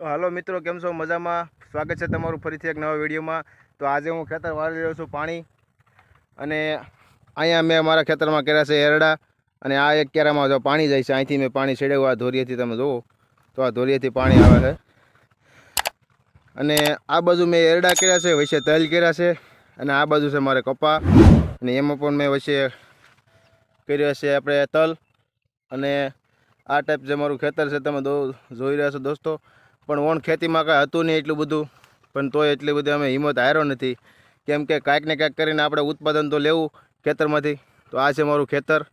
તો હાલો મિત્રો, કેમ છો? મજામાં? સ્વાગત છે તમારું ફરીથી એક નવા વિડીયોમાં. તો આજે હું ખેતર વાળી રહ્યો છું પાણી. અને અહીંયા મેં મારા ખેતરમાં કર્યા છે એરડા. અને આ એક કેરામાં જો પાણી જાય છે, અહીંથી મેં પાણી છેડ્યું આ ધોરીએથી તમે જુઓ. તો આ ધોરીએથી પાણી આવે છે. અને આ બાજુ મેં એરડા કર્યા છે, વચ્ચે તલ કર્યા છે. અને આ બાજુ છે મારે કપા. અને એમાં પણ મેં વચ્ચે કર્યો છે આપણે તલ. અને આ ટાઈપ જે મારું ખેતર છે, તમે જોઈ રહ્યા છો દોસ્તો. પણ ઓણ ખેતીમાં કાંઈ હતું નહીં એટલું બધું. પણ તોય એટલી બધી અમે હિંમત હાર્યો નથી. કેમ કે કાંઈક ને કાંઈક કરીને આપણે ઉત્પાદન તો લેવું ખેતરમાંથી. તો આ છે મારું ખેતર.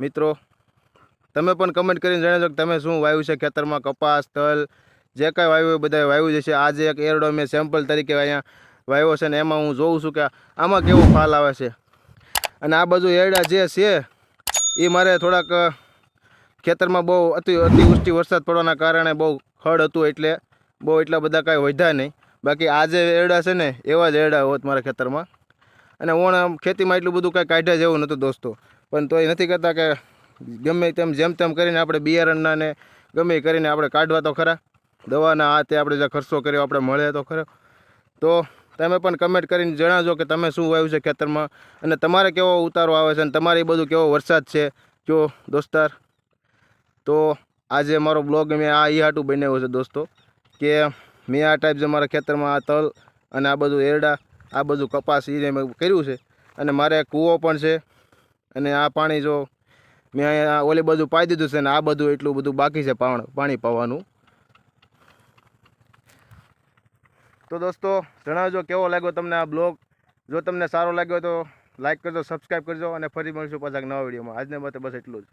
મિત્રો, તમે પણ કમેન્ટ કરીને જણાવજો કે તમે શું વાવ્યું છે ખેતરમાં? કપાસ, તલ, જે કાંઈ વાવ્યું હોય બધા વાવ્યું જશે આજે એક એરડો મેં સેમ્પલ તરીકે અહીંયા વાવ્યો છે ને એમાં હું જોઉં છું કે આમાં કેવો ફાલ આવે છે. અને આ બાજુ એરડા જે છે એ મારે થોડાક ખેતરમાં બહુ અતિ અતિવૃષ્ટિ વરસાદ પડવાના કારણે બહુ ખડ હતું એટલે બહુ એટલા બધા કાંઈ વધ્યા નહીં. બાકી આ જે એરડા છે ને, એવા જ એરડા હોત મારા ખેતરમાં. અને ઓણ ખેતીમાં એટલું બધું કાંઈ કાઢ્યા જેવું નહોતું દોસ્તો. પણ તોય નથી કહેતા કે ગમે તેમ, જેમ તેમ કરીને આપણે બિયારણના ને ગમે એ કરીને આપણે કાઢવા તો ખરા. દવાના આ તે આપણે જે ખર્ચો કર્યો, આપણે મળે તો ખરો. તો તમે પણ કમેન્ટ કરીને જણાવજો કે તમે શું વાવ્યું છે ખેતરમાં? અને તમારે કેવો ઉતારો આવે છે? અને તમારે એ બધું કેવો વરસાદ છે? જો દોસ્તાર. તો આજે મારો બ્લોગ મેં આ ઈ હાટું બનાવ્યો છે દોસ્તો, કે મેં આ ટાઈપ જે મારા ખેતરમાં આ તલ અને આ બધું એરડા, આ બધું કપાસ એ મેં કર્યું છે. અને મારે કૂવો પણ છે અને આ પાણી જો મેં અહીંયા ઓલી બધું પાઈ દીધું છે ને આ બધું એટલું બધું બાકી છે પાણ પાવાનું. તો દોસ્તો, જણાવજો કેવો લાગ્યો તમને આ બ્લોગ? જો તમને સારો લાગ્યો તો લાઈક કરજો સબસ્ક્રાઈબ કરજો અને ફરી મળીશું પાછા નવા વિડીયોમાં. આજને માટે બસ એટલું જ.